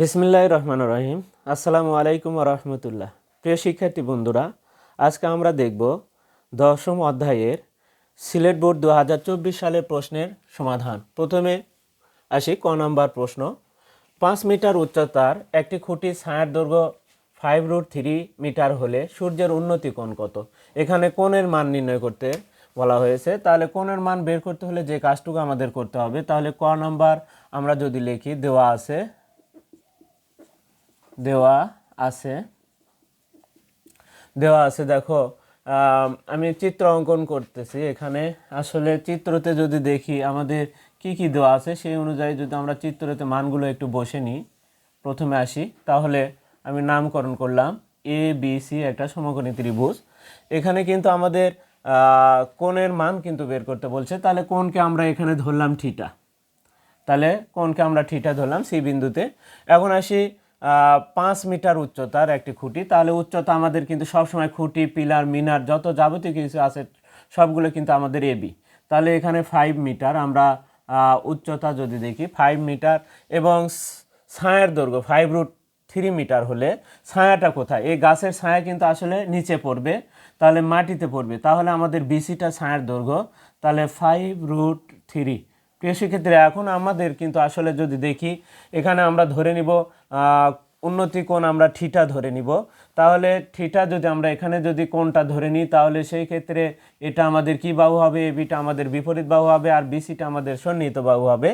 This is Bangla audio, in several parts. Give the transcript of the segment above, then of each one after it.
বিসমিল্লাহ রহমান রহিম। আসসালামু আলাইকুম রহমতুল্লাহ। প্রিয় শিক্ষার্থী বন্ধুরা, আজকে আমরা দেখব দশম অধ্যায়ের সিলেট বোর্ড দু হাজার চব্বিশ সালের প্রশ্নের সমাধান। প্রথমে আসি ক নম্বর প্রশ্ন। পাঁচ মিটার উচ্চতার একটি খুঁটি ছায়ার দৈর্ঘ্য ফাইভ রুট থ্রি মিটার হলে সূর্যের উন্নতি কোণ কত? এখানে কোণের মান নির্ণয় করতে বলা হয়েছে। তাহলে কোণের মান বের করতে হলে যে কাজটুকু আমাদের করতে হবে, তাহলে ক নাম্বার আমরা যদি লিখি দেওয়া আছে দেওয়া আছে। দেওয়া আছে দেখো আম, চিত্র অঙ্কন করতেছি। এখানে আসলে চিত্রতে যদি দেখি আমাদের কি কি দেওয়া আছে সেই অনুযায়ী যদি আমরা চিত্রতে মানগুলো একটু বসে নিই প্রথমে আসি তাহলে আমি নামকরণ করলাম এ বি সি একটা সমকোণী ত্রিভুজ। এখানে কিন্তু আমাদের কোণের মান কিন্তু বের করতে বলছে। তাহলে কোণকে আমরা এখানে ধরলাম থিটা। তাহলে কোনকে আমরা ঠিটা ধরলাম সি বিন্দুতে। এখন আসি পাঁচ মিটার উচ্চতার একটি খুঁটি। তাহলে উচ্চতা আমাদের কিন্তু সবসময় খুঁটি, পিলার, মিনার, যত যাবতীয় কিছু আছে, সবগুলো কিন্তু আমাদের এবি তাহলে এখানে ফাইভ মিটার, আমরা উচ্চতা যদি দেখি ফাইভ মিটার এবং ছায়ার দৈর্ঘ্য ফাইভ রুট থ্রি মিটার হলে ছায়াটা কোথায়? এই গাছের ছায়া কিন্তু আসলে নিচে পড়বে, তাহলে মাটিতে পড়বে। তাহলে আমাদের বিসিটা ছায়ার দৈর্ঘ্য, তাহলে ফাইভ রুট থ্রি শিক্ষার্থীরা এখন আমাদের কিন্তু আসলে যদি দেখি, এখানে আমরা ধরে নিব উন্নতি কোণ আমরা ঠিটা ধরে নিব। তাহলে ঠিটা যদি আমরা এখানে যদি কোণটা ধরে নিই, তাহলে সেই ক্ষেত্রে এটা আমাদের কি বাহু হবে? এবিটা আমাদের বিপরীত বাহু হবে আর বিসিটা আমাদের সন্নিহিত বাহু হবে।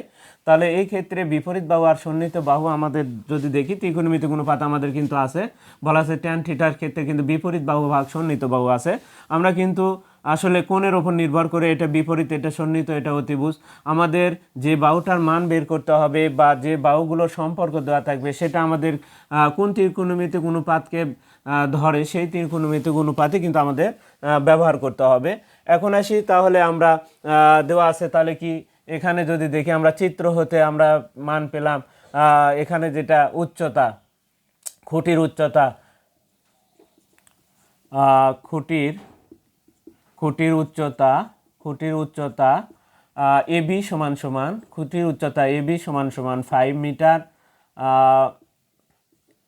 তাহলে এই ক্ষেত্রে বিপরীত বাহু আর সন্নিহিত বাহু আমাদের যদি দেখি ত্রিকোণমিতি অনুপাত আমাদের কিন্তু আছে। বলা আছে ট্যান ঠিটার ক্ষেত্রে কিন্তু বিপরীত বাহু ভাগ সন্নিহিত বাহু আছে। আমরা কিন্তু আসলে কোণের ওপর নির্ভর করে এটা বিপরীত, এটা সন্নিহিত, এটা অতিভুজ। আমাদের যে বাহুটার মান বের করতে হবে বা যে বাহুগুলোর সম্পর্ক দেওয়া থাকবে, সেটা আমাদের কোন ত্রিকোণমিতিক অনুপাতকে ধরে সেই ত্রিকোণমিতিক অনুপাতই কিন্তু আমাদের ব্যবহার করতে হবে। এখন আসি তাহলে আমরা দেওয়া আছে তাহলে কি, এখানে যদি দেখি আমরা চিত্র হতে আমরা মান পেলাম এখানে যেটা উচ্চতা, খুঁটির উচ্চতা খুঁটির খুঁটির উচ্চতা খুঁটির উচ্চতা এবি সমান সমান, খুঁটির উচ্চতা এবি সমান সমান ফাইভ মিটার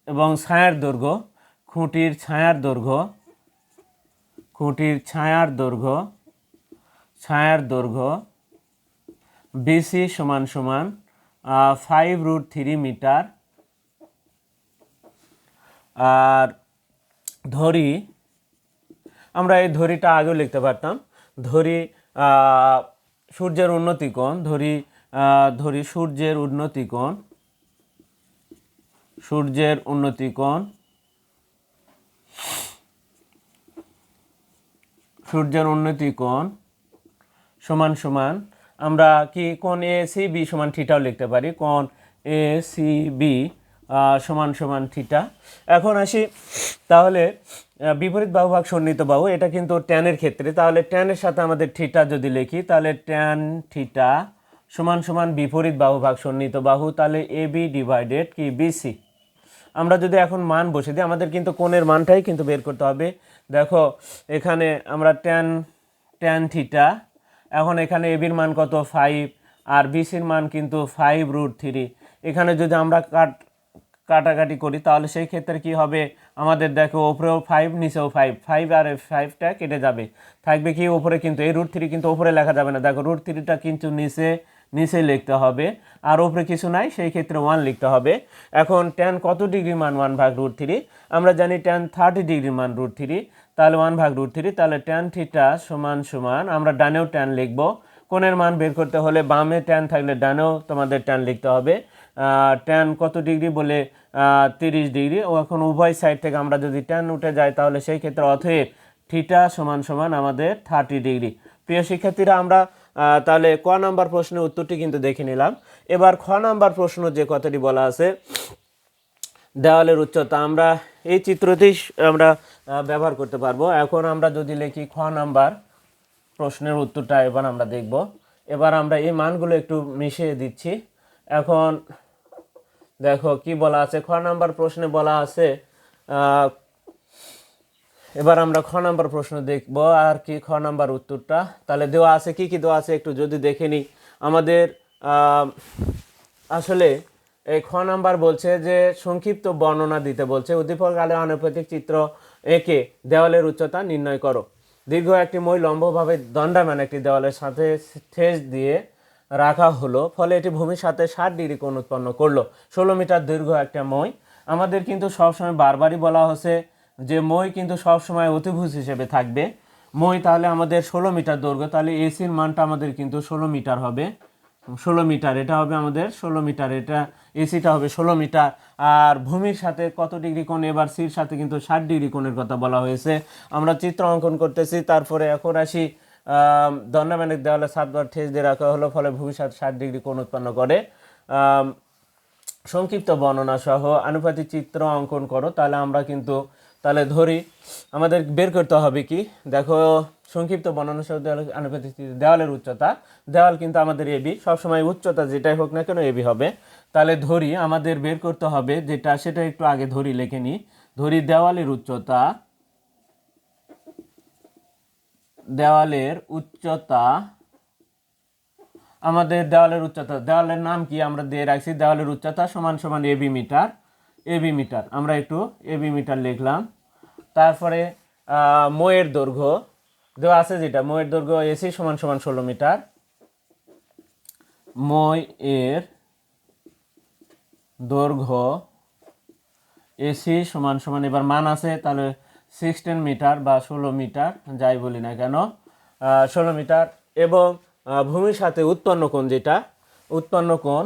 এবং ছায়ার দৈর্ঘ্য, খুঁটির ছায়ার দৈর্ঘ্য, খুঁটির ছায়ার দৈর্ঘ্য ছায়ার দৈর্ঘ্য বিসি সমান সমান ফাইভ রুট থ্রি মিটার, আর ধরি আমরা এই ধরিটা আগেও লিখতে পারতাম। ধরি সূর্যের উন্নতি কোণ, ধরি ধরি সূর্যের উন্নতি কোণ, সূর্যের উন্নতি কোণ, সূর্যের উন্নতি কোণ সমান সমান, আমরা কি কোন এ, সি, বি সমান থিটাও লিখতে পারি। কোন এ, সি, বি সমান সমান থিটা। এখন আসি, তাহলে বিপরীত বাহু ভাগ সন্নিহিত বাহু, এটা কিন্তু ট্যানের ক্ষেত্রে। তাহলে ট্যানের সাথে আমাদের থিটা যদি লিখি, তাহলে ট্যান থিটা সমান সমান বিপরীত বাহু ভাগ সন্নিহিত বাহু, তাহলে এ বি ডিভাইডেড কি? বিসি আমরা যদি এখন মান বসে দিই, আমাদের কিন্তু কোণের মানটাই কিন্তু বের করতে হবে। দেখো, এখানে আমরা ট্যান ট্যান থিটা, এখন এখানে এবির মান কত? ফাইভ। আর বিসির মান কিন্তু ফাইভ রুট থ্রি। এখানে যদি আমরা কাট কাটাকাটি করি, তাহলে সেই ক্ষেত্রে কি হবে? আমাদের দেখো ওপরেও ফাইভ নিচেও ফাইভ ফাইভ আর ফাইভটা কেটে যাবে। থাকবে কি ওপরে কিন্তু, এই রুট থ্রি কিন্তু ওপরে লেখা যাবে না। দেখো রুট থ্রিটা কিন্তু নিচে নিচে লিখতে হবে। আর ওপরে কিছু নাই, সেই ক্ষেত্রে ওয়ান লিখতে হবে। এখন টেন কত ডিগ্রি মান ওয়ান ভাগ রুট থ্রি আমরা জানি টেন থার্টি ডিগ্রি মান রুট থ্রি তাহলে ওয়ান ভাগ রুট থ্রি তাহলে টেন থিটা সমান সমান, আমরা ডানেও টেন লিখব। কোণের মান বের করতে হলে বামে ট্যান থাকলে ডানেও তোমাদের ট্যান লিখতে হবে। ট্যান কত ডিগ্রি বলে তিরিশ ডিগ্রি। ও এখন উভয় সাইড থেকে আমরা যদি ট্যান উঠে যাই, তাহলে সেই ক্ষেত্রে অতএব থিটা সমান সমান আমাদের থার্টি ডিগ্রি। প্রিয় শিক্ষার্থীরা, আমরা তাহলে ক নাম্বার প্রশ্নের উত্তরটি কিন্তু দেখে নিলাম। এবার খ নাম্বার প্রশ্ন যে কথাটি বলা আছে, দেওয়ালের উচ্চতা, আমরা এই চিত্রতেই স- আমরা ব্যবহার করতে পারব। এখন আমরা যদি লিখি খ নাম্বার প্রশ্নের উত্তরটা, এবার আমরা দেখব। এবার আমরা এই মানগুলো একটু মিশিয়ে দিচ্ছি। এখন দেখো, কি বলা আছে? খ নাম্বার প্রশ্নে বলা আছে এবার আমরা খ নাম্বার প্রশ্ন দেখব, আর কি খ নাম্বার উত্তরটা। তাহলে দেওয়া আছে, কি কি দেওয়া আছে একটু যদি দেখে নিই। আমাদের আসলে এই খ নাম্বার বলছে যে, সংক্ষিপ্ত বর্ণনা দিতে বলছে। উদ্দীপক আলে অনুপাতিক চিত্র এঁকে দেওয়ালের উচ্চতা নির্ণয় করো। দীর্ঘ একটি মই লম্বভাবে দণ্ডায়মান একটি দেওয়ালের সাথে ঠেস দিয়ে রাখা হলো, ফলে এটি ভূমির সাথে ষাট ডিগ্রি কোণ উৎপন্ন করল। ষোলো মিটার দীর্ঘ একটা মই। আমাদের কিন্তু সবসময় বারবারই বলা হচ্ছে যে মই কিন্তু সবসময় অতিভুজ হিসেবে থাকবে। মই তাহলে আমাদের ষোলো মিটার দৈর্ঘ্য, তাহলে এসির মানটা আমাদের কিন্তু ষোলো মিটার হবে। ষোলো মিটার, এটা হবে আমাদের ষোলো মিটার, এটা এসিটা হবে ষোলো মিটার। আর ভূমির সাথে কত ডিগ্রি কোণ, এবার সির সাথে কিন্তু ষাট ডিগ্রি কোণের কথা বলা হয়েছে। আমরা চিত্র অঙ্কন করতেছি, তারপরে এখন আসি দণ্ডামেনিক দেওয়ালে সাতবার ঠেস দিয়ে রাখা হলো, ফলে সাথে ষাট ডিগ্রি কোণ উৎপন্ন করে। সংক্ষিপ্ত বর্ণনা সহ আনুপাতিক চিত্র অঙ্কন করো, তাহলে আমরা কিন্তু তাহলে ধরি। আমাদের বের করতে হবে কি? দেখো, সংক্ষিপ্ত বর্ণনা সহ দেওয়াল আনুপাতিক দেওয়ালের উচ্চতা। দেওয়াল কিন্তু আমাদের এবি সবসময় উচ্চতা যেটাই হোক না কেন এবি হবে। তাহলে ধরি, আমাদের বের করতে হবে যেটা, সেটা একটু আগে ধরি, লেখে নিই ধরি দেওয়ালের উচ্চতা। দেওয়ালের উচ্চতা, আমাদের দেওয়ালের উচ্চতা, দেওয়ালের নাম কি আমরা দিয়ে রাখছি? দেওয়ালের উচ্চতা সমান সমান এবি মিটার এবি মিটার আমরা একটু এবি মিটার লিখলাম। তারপরে ময়ের দৈর্ঘ্য, দেওয়া আছে যেটা, ময়ের দৈর্ঘ্য এসি সমান সমান ষোলো মিটার মই এর দৈর্ঘ্য এসি সমান সমান, এবার মান আছে, তাহলে সিক্সটিন মিটার বা ষোলো মিটার, যাই বলি না কেন ষোলো মিটার এবং ভূমির সাথে উৎপন্ন কোণ যেটা, উৎপন্ন কোণ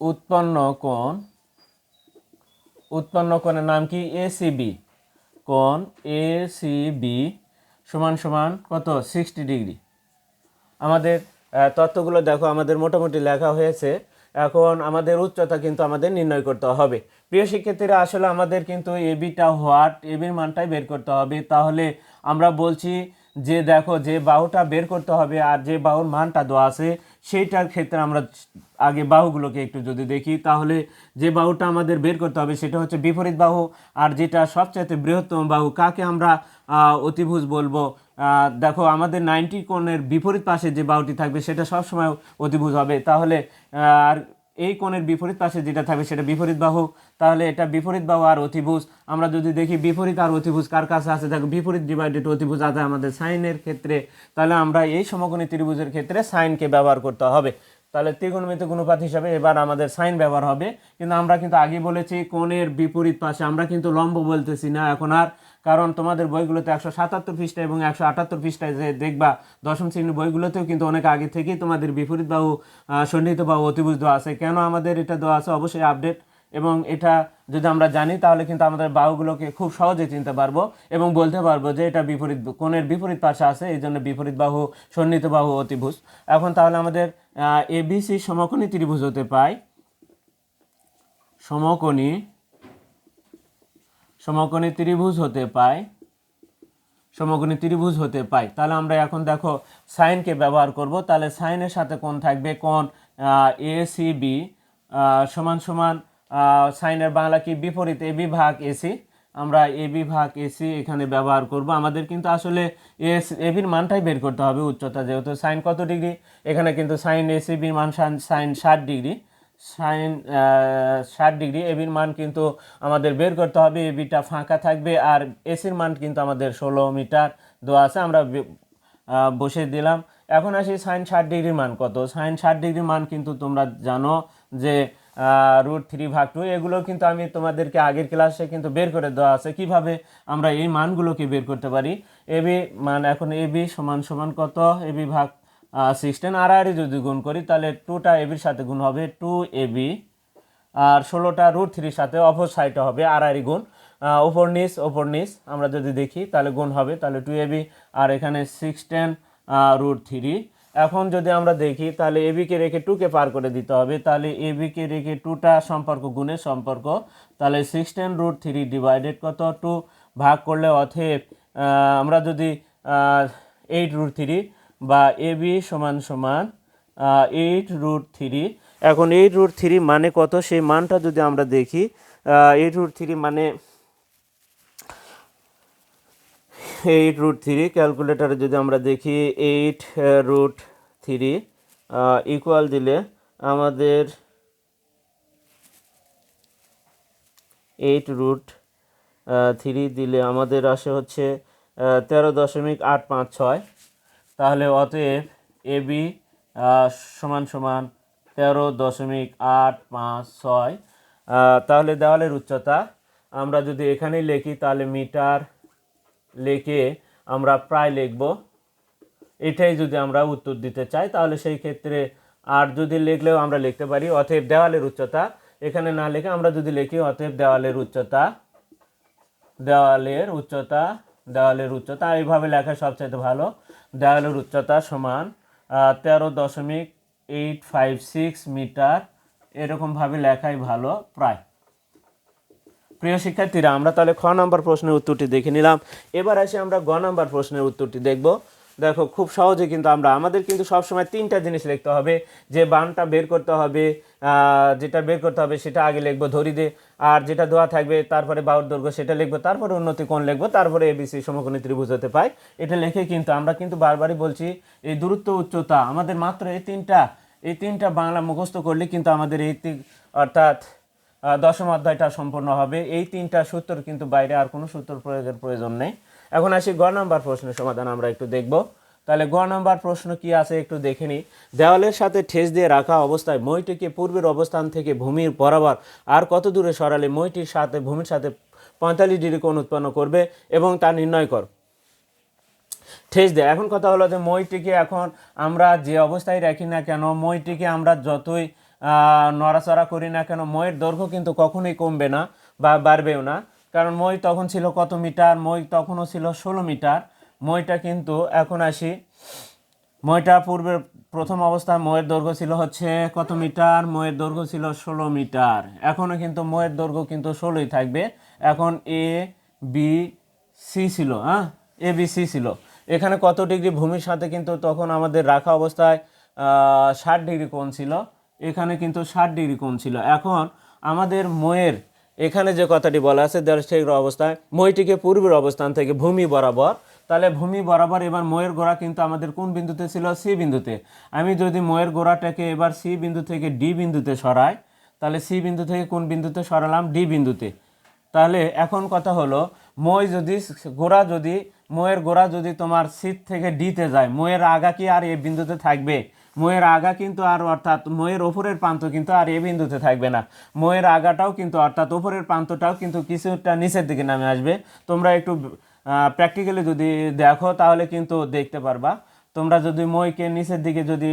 উৎপন্ন কোণ, উৎপন্ন কোণের নাম কি? এসিবি কোণ এসিবি সমান সমান কত? Sixty degree. আমাদের তথ্যগুলো দেখো, আমাদের মোটামুটি লেখা হয়েছে। এখন আমাদের উচ্চতা কিন্তু আমাদের নির্ণয় করতে হবে। প্রিয় শিক্ষার্থীরা, আসলে আমাদের কিন্তু এবিটা হোয়াট এবির মানটাই বের করতে হবে। তাহলে আমরা বলছি যে দেখো যে বাহুটা বের করতে হবে আর যে বাহুর মানটা দেওয়া আছে, সেইটার ক্ষেত্রে আমরা আগে বাহুগুলোকে একটু যদি দেখি, তাহলে যে বাহুটা আমাদের বের করতে হবে সেটা হচ্ছে বিপরীত বাহু। আর যেটা সবচাইতে বৃহত্তম বাহু, কাকে আমরা অতিভুজ বলব? দেখো আমাদের নাইনটি কোণের বিপরীত পাশে যে বাহুটি থাকবে, সেটা সবসময় অতিভুজ হবে। তাহলে আর এই কোণের বিপরীত পাশে যেটা থাকবে সেটা বিপরীত বাহু তাহলে এটা বিপরীত বাহু আর অতিভুজ। আমরা যদি দেখি বিপরীত আর অতিভুজ কার কাছে আছে? দেখো, বিপরীত ডিভাইডেড অতিভুজ আছে আমাদের সাইনের ক্ষেত্রে। তাহলে আমরা এই সমকোণী ত্রিভুজের ক্ষেত্রে সাইনকে ব্যবহার করতে হবে। তাহলে ত্রিকোণমিতিক অনুপাত হিসাবে এবার আমাদের সাইন ব্যবহার হবে। কিন্তু আমরা কিন্তু আগে বলেছি, কোণের বিপরীত পাশে। আমরা কিন্তু লম্ব বলতেছি না, এখন আর কারণ তোমাদের বইগুলোতে একশো সাতাত্তর পৃষ্ঠা এবং একশো আটাত্তর পৃষ্ঠায় যে দেখবা দশম শ্রেণির বইগুলোতেও কিন্তু অনেক আগে থেকেই তোমাদের বিপরীত বাহু সন্নিহিত বাহু অতিভুজ দেওয়া আছে। কেন আমাদের এটা দেওয়া আছে? অবশ্যই আপডেট। এবং এটা যদি আমরা জানি, তাহলে কিন্তু আমাদের বাহুগুলোকে খুব সহজে চিনতে পারব এবং বলতে পারব যে এটা বিপরীত কোণের বিপরীত পাশে আছে, এই জন্য বিপরীত বাহু, সন্নিহিত বাহু অতিভুজ। এখন তাহলে আমাদের এবিসি সমকোণী ত্রিভুজ হতে পায়। সমকোণী সমকোণী ত্রিভুজ হতে পায়। সমকোণী ত্রিভুজ হতে পায়। তাহলে আমরা এখন দেখো সাইনকে ব্যবহার করব। তাহলে সাইনের সাথে কোণ থাকবে কোণ এ সি বি সমান সমান সাইনের বাংলা কি? বিপরীত এ বি ভাগ এসি আমরা এ বি ভাগ এসি এখানে ব্যবহার করব। আমাদের কিন্তু আসলে এস এবির মানটাই বের করতে হবে উচ্চতা, যেহেতু সাইন কত ডিগ্রি? এখানে কিন্তু সাইন এসিবির মান সাইন ষাট ডিগ্রি। সাইন ষাট ডিগ্রি এবির মান কিন্তু আমাদের বের করতে হবে এবিটা ফাঁকা থাকবে, আর এসির মান কিন্তু আমাদের ষোলো মিটার দেওয়া আছে, আমরা বসে দিলাম। এখন আসি সাইন ষাট ডিগ্রির মান কত? সাইন ষাট ডিগ্রির মান কিন্তু তোমরা জানো যে রুট থ্রি ভাগ টু, এগুলো কিন্তু আমি তোমাদেরকে আগের ক্লাসে কিন্তু বের করে দেওয়া আছে, কীভাবে আমরা এই মানগুলোকে বের করতে পারি? এবি মান এখন এবি সমান সমান কত? এবি ভাগ সিক্সটিন আর আর যদি গুণ করি, তাহলে টুটা এবির সাথে গুণ হবে টু এবি আর ষোলোটা রুট থ্রির সাথে অপর সাইডে হবে আড়াআড়ি গুণ। ওপর নিচ ওপর নিচ, আমরা যদি দেখি, তাহলে গুণ হবে, তাহলে টু এবি আর এখানে সিক্স টেন রুট থ্রি এখন যদি আমরা দেখি, তাহলে এবিকে রেখে টুকে পার করে দিতে হবে, তাহলে এবিকে রেখে টুটা সম্পর্ক গুণের সম্পর্ক, তাহলে sixteen root three divided কত? টু ভাগ করলে অথেব আমরা যদি এইট রুট থ্রি বা এ বি সমান সমান এইট রুট থ্রি। এখন এইট রুট থ্রি মানে কত? সেই মানটা যদি আমরা দেখি এইট রুট থ্রি মানে এইট রুট থ্রি। ক্যালকুলেটারে যদি আমরা দেখি, এইট রুট থ্রি ইকুয়াল দিলে আমাদের এইট রুট থ্রি দিলে আমাদের আসে হচ্ছে তেরো দশমিক আট পাঁচ ছয়। তাহলে অতএব এ বি সমান সমান তেরো দশমিক আট পাঁচ ছয়। তাহলে দেওয়ালের উচ্চতা আমরা যদি এখানেই লিখি, তাহলে মিটার লিখে আমরা প্রায় লিখব। এটাই যদি আমরা উত্তর দিতে চাই, তাহলে সেই ক্ষেত্রে আর যদি লিখলেও আমরা লিখতে পারি, অতএব দেওয়ালের উচ্চতা। এখানে না লিখে আমরা যদি লিখি, অতএব দেওয়ালের উচ্চতা দেওয়ালের উচ্চতা দেওয়ালের উচ্চতা, এইভাবে লেখা সবচেয়ে ভালো। দেওয়ালের উচ্চতা সমান তেরো দশমিক এইট ফাইভ সিক্স মিটার। এরকমভাবে লেখাই ভালো প্রায়। প্রিয় শিক্ষার্থীরা, আমরা তাহলে খ নম্বর প্রশ্নের উত্তরটি দেখে নিলাম। এবার আসি আমরা গ নম্বর প্রশ্নের উত্তরটি দেখব। দেখো, খুব সহজে কিন্তু আমরা, আমাদের কিন্তু সবসময় তিনটা জিনিস লিখতে হবে। যে বানটা বের করতে হবে যেটা বের করতে হবে সেটা আগে লিখব, ধরি দে। আর যেটা দেওয়া থাকবে, তারপরে বাউর দৈর্ঘ্য সেটা লিখব, তারপরে উন্নতি কোণ লিখব, তারপরে এবিসি সমকোণী ত্রিভুজ হতে পাই এটা লিখে কিন্তু আমরা কিন্তু বারবারই বলছি, এই দূরত্ব উচ্চতা, আমাদের মাত্র এই তিনটা এই তিনটা বাংলা মুখস্থ করলে কিন্তু আমাদের এই অর্থাৎ দশম অধ্যায়টা সম্পূর্ণ হবে। এই তিনটা সূত্র কিন্তু বাইরে আর কোনো সূত্র প্রয়োগের প্রয়োজন নেই। এখন আসি গ নম্বর প্রশ্নের সমাধান, আমরা একটু দেখব। তাহলে গ নম্বর প্রশ্ন কি আছে একটু দেখে নিই। দেওয়ালের সাথে ঠেস দিয়ে রাখা অবস্থায় মইটিকে পূর্বের অবস্থান থেকে ভূমির বরাবর আর কত দূরে সরালে মইটির সাথে, ভূমির সাথে পঁয়তাল্লিশ ডিগ্রি কোণ উৎপন্ন করবে এবং তা নির্ণয় কর। ঠেস দেয় এখন কথা হলো যে মইটিকে এখন আমরা যে অবস্থায় রাখি না কেন, মইটিকে আমরা যতই নড়াচড়া করি না কেন, মইয়ের দৈর্ঘ্য কিন্তু কখনোই কমবে না বা বাড়বেও না। কারণ মই তখন ছিল কত মিটার? মই তখনও ছিল ষোলো মিটার। মইটা কিন্তু এখন আসি, মইটা পূর্বের প্রথম অবস্থায় ময়ের দৈর্ঘ্য ছিল হচ্ছে কত মিটার? ময়ের দৈর্ঘ্য ছিল ষোলো মিটার। এখনও কিন্তু ময়ের দৈর্ঘ্য কিন্তু ষোলোই থাকবে। এখন এ বি সি ছিল হ্যাঁ? এ বি সি ছিল। এখানে কত ডিগ্রি ভূমির সাথে কিন্তু তখন আমাদের রাখা অবস্থায় ষাট ডিগ্রি কোণ ছিল। এখানে কিন্তু ষাট ডিগ্রি কোণ ছিল। এখন আমাদের ময়ের এখানে যে কথাটি বলা আছে দেড়শের অবস্থায়, মইটিকে পূর্বের অবস্থান থেকে ভূমি বরাবর। তাহলে ভূমি বরাবর, এবার ময়ের গোড়া কিন্তু আমাদের কোন বিন্দুতে ছিল? সি বিন্দুতে। আমি যদি ময়ের গোড়াটাকে এবার সি বিন্দু থেকে ডি বিন্দুতে সরাই, তাহলে সি বিন্দু থেকে কোন বিন্দুতে সরালাম? ডি বিন্দুতে। তাহলে এখন কথা হলো, মই যদি গোড়া যদি ময়ের গোড়া যদি তোমার সিট থেকে ডিতে যায় ময়ের আগা কি আর এ বিন্দুতে থাকবে? ময়ের আগা কিন্তু আর অর্থাৎ ময়ের ওপরের প্রান্ত কিন্তু আর এ বিন্দুতে থাকবে না। ময়ের আগাটাও কিন্তু অর্থাৎ ওপরের প্রান্তটাও কিন্তু কিছুটা নিচের দিকে নামে আসবে। তোমরা একটু প্র্যাকটিক্যালি যদি দেখো তাহলে কিন্তু দেখতে পারবা। তোমরা যদি মইকে নিচের দিকে যদি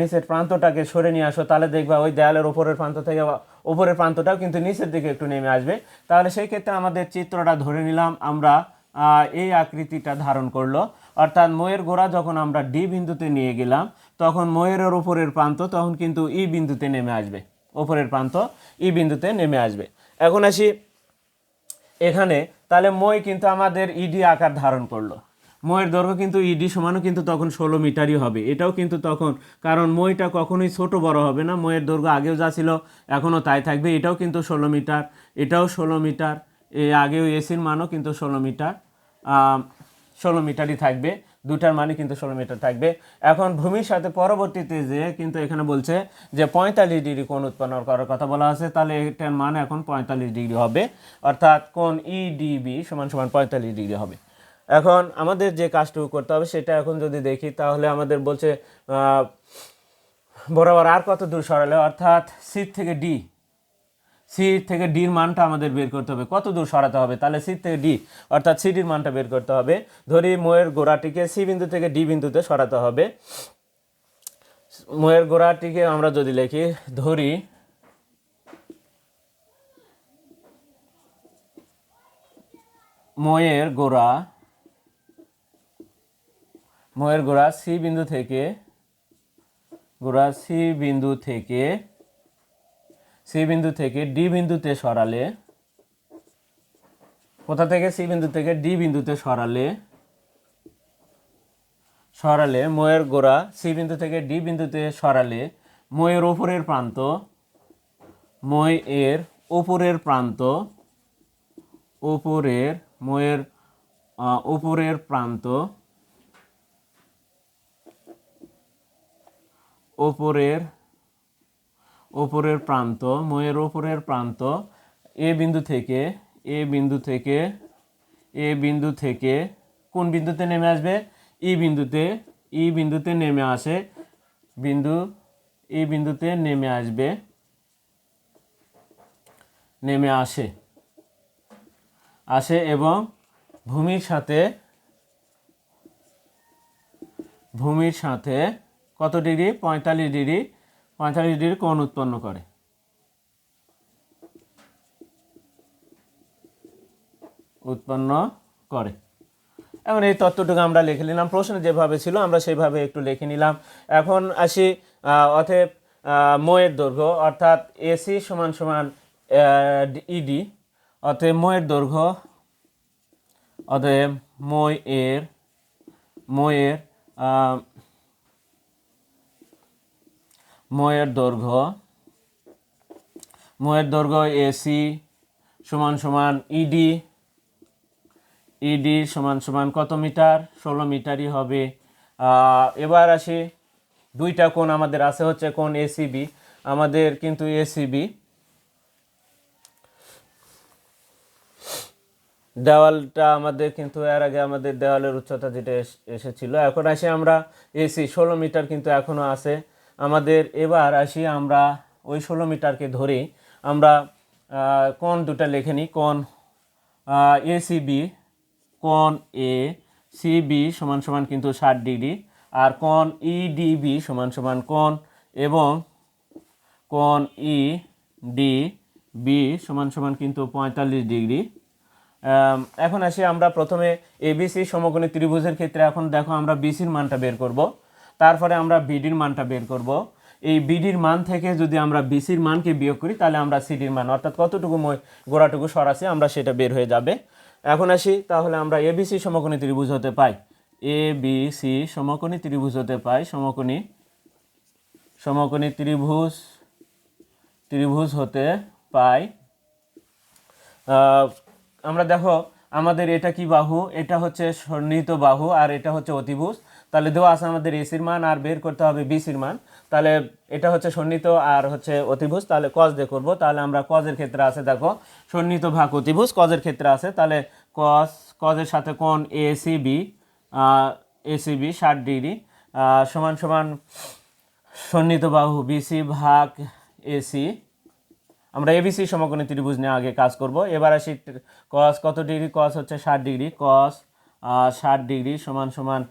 নিচের প্রান্তটাকে সরে নিয়ে আসো, তাহলে দেখবা ওই দেয়ালের ওপরের প্রান্ত থেকে ওপরের প্রান্তটাও কিন্তু নিচের দিকে একটু নেমে আসবে। তাহলে সেই ক্ষেত্রে আমাদের চিত্রটা ধরে নিলাম, আমরা এই আকৃতিটা ধারণ করল। অর্থাৎ ময়ের গোড়া যখন আমরা ডি বিন্দুতে নিয়ে গেলাম তখন ময়ের ওপরের প্রান্ত তখন কিন্তু ই বিন্দুতে নেমে আসবে। ওপরের প্রান্ত ই বিন্দুতে নেমে আসবে। এখন আসি এখানে। তাহলে মই কিন্তু আমাদের ইডি আকার ধারণ করল। ময়ের দৈর্ঘ্য কিন্তু ইডি সমানও কিন্তু তখন ষোলো মিটারই হবে। এটাও কিন্তু তখন, কারণ মইটা কখনোই ছোট বড় হবে না। ময়ের দৈর্ঘ্য আগেও যা ছিল এখনও তাই থাকবে। এটাও কিন্তু ষোলো মিটার, এটাও ষোলো মিটার, এ আগেও এসির মানও কিন্তু ষোলো মিটার ষোলো মিটারই থাকবে। দুটার মানে কিন্তু ষোলো মিটার থাকবে। এখন ভূমির সাথে পরবর্তীতে যে কিন্তু এখানে বলছে যে পঁয়তাল্লিশ ডিগ্রি কোণ উৎপন্ন করার কথা বলা আছে, তাহলে এটার মান এখন পঁয়তাল্লিশ ডিগ্রি হবে। অর্থাৎ কোণ ইডিবি সমান সমান পঁয়তাল্লিশ ডিগ্রি হবে। এখন আমাদের যে কাজটুকু করতে হবে সেটা এখন যদি দেখি, তাহলে আমাদের বলছে বরাবর আর কত দূর সরালে? অর্থাৎ সি থেকে ডি সি থেকে ডির মানটা আমাদের বের করতে হবে। কত দূর সরাতে হবে? তাহলে সি থেকে ডি, অর্থাৎ সিডির মানটা বের করতে হবে। ধরি ময়ের গোড়াটিকে সি বিন্দু থেকে ডি বিন্দুতে সরাতে হবে। ময়ের গোড়াটিকে আমরা যদি লিখি, ধরি ময়ের গোড়া ময়ের গোড়া সি বিন্দু থেকে, গোড়া সি বিন্দু থেকে সি বিন্দু থেকে ডি বিন্দুতে সরালে, কোথা থেকে? সি বিন্দু থেকে ডি বিন্দুতে সরালে সরালে ময়ের গোড়া, সি বিন্দু থেকে ডি বিন্দুতে সরালে ময়ের ওপরের প্রান্ত মই এর ওপরের প্রান্ত ওপরের ময়ের ওপরের প্রান্ত ওপরের ওপরের প্রান্ত, ময়ের ওপরের প্রান্ত, এ বিন্দু থেকে, এ বিন্দু থেকে, এ বিন্দু থেকে, কোন বিন্দুতে নেমে আসবে? ই বিন্দুতে ই বিন্দুতে নেমে আসে, বিন্দু, ই বিন্দুতে নেমে আসবে, নেমে আসে আসে এবং ভূমির সাথে ভূমির সাথে কত ডিগ্রি? পঁয়তাল্লিশ ডিগ্রি পঁয়তাল্লিশ ডিগ্রি কোণ উৎপন্ন করে। উৎপন্ন করে। এখন এই তত্ত্বটুকু আমরা লিখে নিলাম। প্রশ্ন যেভাবে ছিল, আমরা সেইভাবে একটু লিখে নিলাম। এখন আসি অতএব ময়ের দৈর্ঘ্য, অর্থাৎ এসি সমান সমান ইডি অতএব ময়ের দৈর্ঘ্য, অতএব মই এর ময়ের ময়ের দৈর্ঘ্য। ময়ের দৈর্ঘ্য এসি সমান সমান ইডি। ইডি সমান সমান কত মিটার? ষোলো মিটারই হবে। এবার আসি। দুইটা কোণ আমাদের আছে হচ্ছে কোণ এসিবি। আমাদের কিন্তু এসিবি দেওয়ালটা আমাদের কিন্তু এর আগে আমাদের দেওয়ালের উচ্চতা যেটা এস- এসেছিল। এখন আসি আমরা এসি, ষোলো মিটার কিন্তু এখনও আছে। আমাদের এবার আসি আমরা ওই ষোলো মিটারকে ধরে। আমরা কোণ দুটা লিখে নিই। কোণ এসিবি কোণ এ সিবি সমান সমান কিন্তু ষাট ডিগ্রি। আর কোণ ইডিবি সমান সমান কোণ এবং কোণ ই ডি বি সমান সমান কিন্তু পঁয়তাল্লিশ ডিগ্রি। এখন আসি আমরা প্রথমে এবিসি সমকোণী ত্রিভুজের ক্ষেত্রে। এখন দেখো আমরা বিসির মানটা বের করব। তারপরে আমরা বিডির মানটা বের করব। এই বিডির মান থেকে যদি আমরা বিসির মানকে বিয়োগ করি, তাহলে আমরা সিডির মান, অর্থাৎ কতটুকু গোড়াটুকু সরাসি আমরা সেটা বের হয়ে যাবে। এখন আসি, তাহলে আমরা এবিসি সমকোণী ত্রিভুজ হতে পাই। এ বি সি সমকোণী ত্রিভুজ হতে পাই, সমকোণী সমকোণী ত্রিভুজ ত্রিভুজ হতে পাই আমরা দেখো, আমাদের এটা কি বাহু? এটা হচ্ছে সন্নিহিত বাহু, আর এটা হচ্ছে অতিভুজ। তাহলে দেওয়া আছে আমাদের এসির মান আর বের করতে হবে বিসির মান। তাহলে এটা হচ্ছে সন্নিহিত আর হচ্ছে অতিভুজ। তাহলে কজ দিয়ে করব। তাহলে আমরা কজের ক্ষেত্রে আছে, দেখো, সন্নিহিত ভাগ অতিভুজ। কজের ক্ষেত্রে আছে, তাহলে কজ কজের সাথে কোন এসিবি এসিবি ষাট ডিগ্রি সমান সমান সন্নিহিত বাহু বিসি ভাগ এসি আমরা এবিসি সমকোণী ত্রিভুজ নিয়ে আগে কাজ করব। এবার আসি কস কত ডিগ্রি? কস হচ্ছে ষাট ডিগ্রি। কস ষাট ডিগ্রি সমান সমান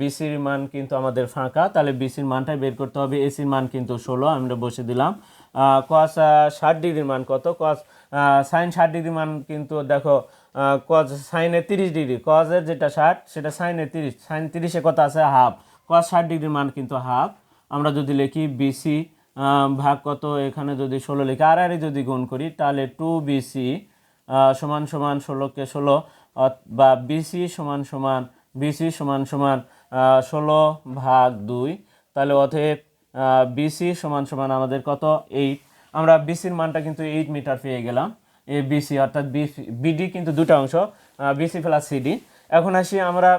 বিসির মান কিন্তু আমাদের ফাঁকা। তাহলে বিসির মানটাই বের করতে হবে। এসির মান কিন্তু ষোলো আমরা বসে দিলাম। কস ষাট ডিগ্রির মান কত? কস সাইন ষাট ডিগ্রির মান কিন্তু দেখো কস সাইনে তিরিশ ডিগ্রি। কজের যেটা ষাট, সেটা সাইনে তিরিশ। সাইন তিরিশে কত আছে? হাফ কস ষাট ডিগ্রির মান কিন্তু হাফ আমরা যদি লিখি বিসি ভাগ কত? এখানে যদি ষোলো লিখি, আর আর যদি গুণ করি, তাহলে টু বিসি সমান সমান ষোলোকে ষোলো বা বিসি সমান সমান, বিসি সমান সমান ষোলো ভাগ দুই, তাহলে অতএব বিসি সমান সমান আমাদের কত? এইট আমরা বিসির মানটা কিন্তু এইট মিটার পেয়ে গেলাম। এই বিসি অর্থাৎ বিডি কিন্তু দুটো অংশ বিসি প্লাস সিডি। এখন আসি আমরা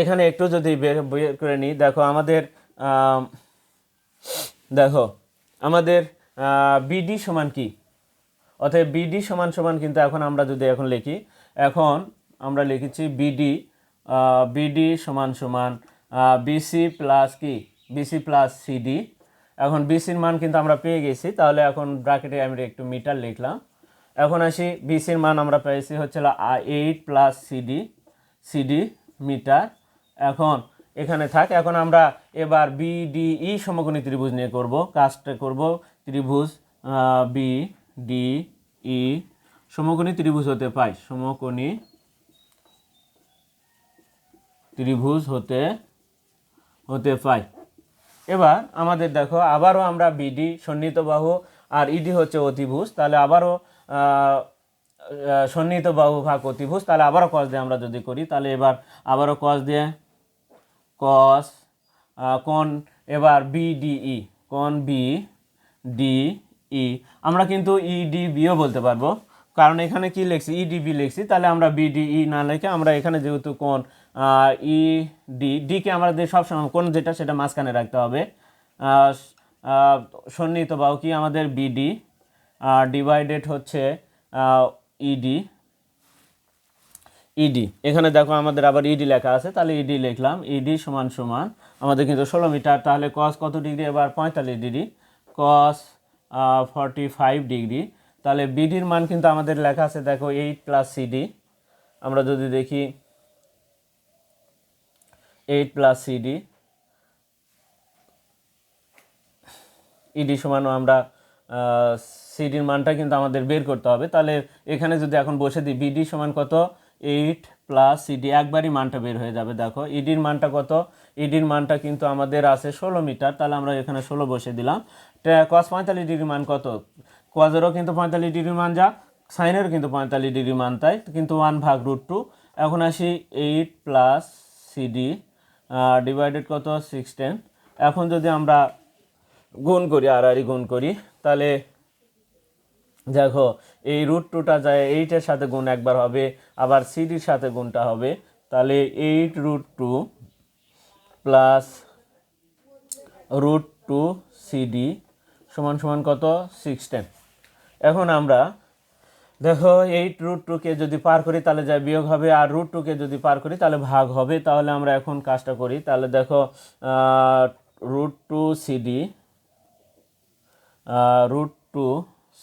এখানে একটু যদি বের করে নিই। দেখো আমাদের দেখো আমাদের বিডি সমান কি? অতএব বিডি সমান সমান কিন্তু এখন আমরা যদি এখন লিখি এখন আমরা লিখেছি বিডি বিডি সমান সমান বিসি প্লাস কি? বিসি প্লাস সিডি এখন বিসির মান কিন্তু আমরা পেয়ে গেছি, তাহলে এখন ব্র্যাকেটে আমি একটু মিটার লিখলাম। এখন আসি বিসির মান আমরা পেয়েছি হচ্ছে eight plus CD CD metre এখন এখানে থাক, এখন আমরা এবার বিডিই সমকোণী ত্রিভুজ নিয়ে করব, কাজটা করব ত্রিভুজ বি ডি ই সমকোণী ত্রিভুজ হতে পাই। সমকোণী ত্রিভুজ হতে হতে পাই। এবার আমাদের দেখো, আবারও আমরা বিডি সন্নিহিত বাহু আর ইডি হচ্ছে অতিভুজ। তাহলে আবারও সন্নিহিত বাহু ভাগ অতিভুজ। তাহলে আবারও কস দিয়ে আমরা যদি করি, তাহলে এবার আবারও কস দিয়ে কস কোন এবার বিডিই কোন বি ডি ই আমরা কিন্তু ইডিবিও বলতে পারব। কারণ এখানে কি লিখছি? ইডিবি লিখছি। তাহলে আমরা বিডিই না লিখে আমরা এখানে যেহেতু কোন ই ডি ডিকে আমাদের সবসময় কোন যেটা, সেটা মাঝখানে রাখতে হবে। সন্নিহিত বাহু কি আমাদের বিডি ডিভাইডেড হচ্ছে ইডি ইডি এখানে দেখো আমাদের আবার ইডি লেখা আছে। তাহলে ইডি লিখলাম। ইডি সমান সমান আমাদের কিন্তু ষোলো মিটার। তাহলে কস কত ডিগ্রি? এবার পঁয়তাল্লিশ degree. Cos forty five degree. তাহলে বিডির মান কিন্তু আমাদের লেখা আছে, দেখো এইট প্লাস সিডি আমরা যদি দেখি এইট প্লাস সিডি ইডি সমানও আমরা সিডির মানটা কিন্তু আমাদের বের করতে হবে। তাহলে এখানে যদি এখন বসে দিই বিডি সমান কত? এইট প্লাস সিডি একবারই মানটা বের হয়ে যাবে, দেখো। ইডির মানটা কত? ইডির মানটা কিন্তু আমাদের আছে ষোলো মিটার, তাহলে আমরা এখানে ষোলো বসে দিলাম। কস পঁয়তাল্লিশ ডিগ্রি মান কত? কজেরও কিন্তু পঁয়তাল্লিশ ডিগ্রি মান যা সাইনেরও কিন্তু পঁয়তাল্লিশ ডিগ্রি মান তাই, কিন্তু ওয়ান ভাগ রুট টু এখন আসি এইট প্লাস সিডি ডিভাইডেড কত? সিক্স টেন এখন যদি আমরা গুণ করি আর আরই গুণ করি, তাহলে দেখো, এই রুট টুটা যায় এইটের সাথে গুণ একবার হবে, আবার সিডির সাথে গুণটা হবে, তাহলে eight root two plus root two CD সমান সমান কত? সিক্স টেন এখন আমরা, দেখো এইট রুট টুকে যদি পার করি তাহলে যা বিয়োগ হবে, আর রুট টুকে যদি পার করি তাহলে ভাগ হবে। তাহলে আমরা এখন কাজটা করি। তাহলে দেখো root two CD root two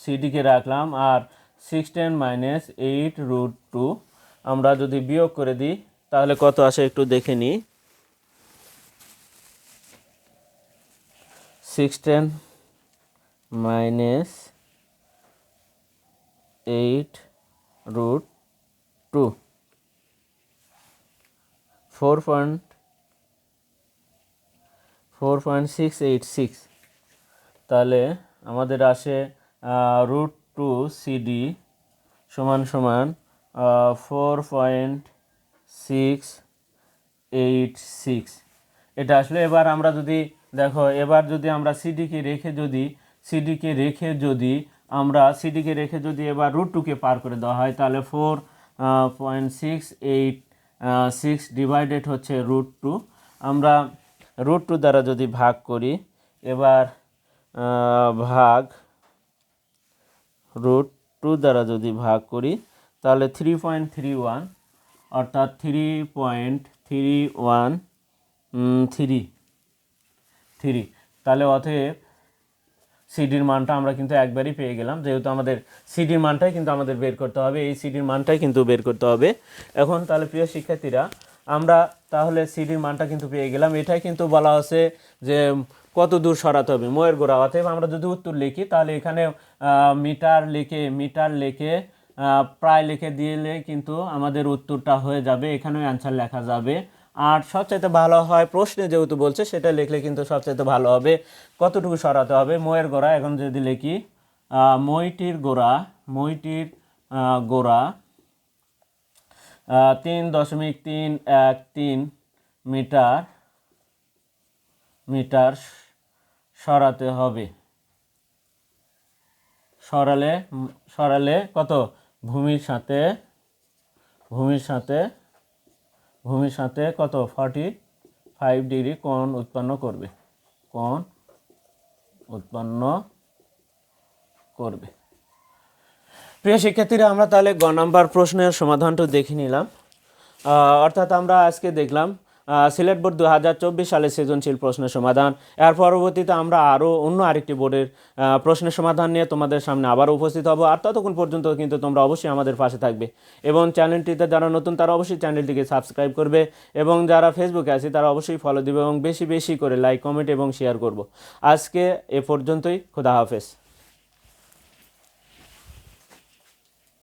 সিডিকে রাখলাম, আর sixteen minus eight root two আমরা যদি বিয়োগ করে দিই, তাহলে কত আসে একটু দেখে নিই। Sixteen minus eight four point six eight six. তাহলে আমাদের আসে রুট টু সিডি সমান সমান four point six eight six. এটা আসলে এবার আমরা যদি, দেখো, এবার যদি আমরা সিডিকে রেখে যদি, সিডিকে রেখে যদি আমরা সিডিকে রেখে যদি এবার রুট টুকে পার করে দেওয়া হয়, তাহলে four point six eight six divided হচ্ছে রুট টু আমরা রুট টু দ্বারা যদি ভাগ করি, এবার ভাগ রুট টু দ্বারা যদি ভাগ করি, তাহলে থ্রি পয়েন্ট থ্রি ওয়ান অর্থাৎ three point three one three three তাহলে অতএব সিডির মানটা আমরা কিন্তু একবারই পেয়ে গেলাম। যেহেতু আমাদের সিডির মানটাই কিন্তু আমাদের বের করতে হবে, এই সিডির মানটাই কিন্তু বের করতে হবে। এখন তাহলে প্রিয় শিক্ষার্থীরা, আমরা তাহলে সিডির মানটা কিন্তু পেয়ে গেলাম। এটাই কিন্তু বলা হচ্ছে যে কত দূর সরাতে হবে, ময়ের গোড়া। অতএব আমরা যদি উত্তর লিখি, তাহলে এখানে মিটার লিখে মিটার লিখে প্রায় লিখে দিলে কিন্তু আমাদের উত্তরটা হয়ে যাবে। এখানেও অ্যান্সার লেখা যাবে। আর সবচাইতে ভালো হয় প্রশ্নে যেহেতু বলছে, সেটা লিখলে কিন্তু সবচাইতে ভালো হবে। কতটুকু সরাতে হবে? ময়ের গোড়া, এখন যদি লিখি মইটির গোড়া মইটির গোড়া তিন দশমিক তিন এক তিন মিটার মিটার সরাতে হবে। সরালে সরালে কত? ভূমির সাথে ভূমির সাথে ভূমির সাথে কত? ফর্টি ফাইভ ডিগ্রি কোণ উৎপন্ন করবে। কোণ উৎপন্ন করবে। প্রিয় শিক্ষার্থীরা, আমরা তাহলে গ নাম্বার প্রশ্নের সমাধানটা দেখে নিলাম। অর্থাৎ আমরা আজকে দেখলাম সিলেট বোর্ড দু হাজার চব্বিশ সালের সৃজনশীল প্রশ্নের সমাধান। এর পরবর্তীতে আমরা আরও অন্য আরেকটি বোর্ডের প্রশ্নের সমাধান নিয়ে তোমাদের সামনে আবার উপস্থিত হব। আর ততক্ষণ পর্যন্ত কিন্তু তোমরা অবশ্যই আমাদের পাশে থাকবে। এবং চ্যানেলটিতে যারা নতুন, তারা অবশ্যই চ্যানেলটিকে সাবস্ক্রাইব করবে। এবং যারা ফেসবুকে আছে, তারা অবশ্যই ফলো দিবে এবং বেশি বেশি করে লাইক কমেন্ট এবং শেয়ার করব। আজকে এ পর্যন্তই। খোদা হাফেজ।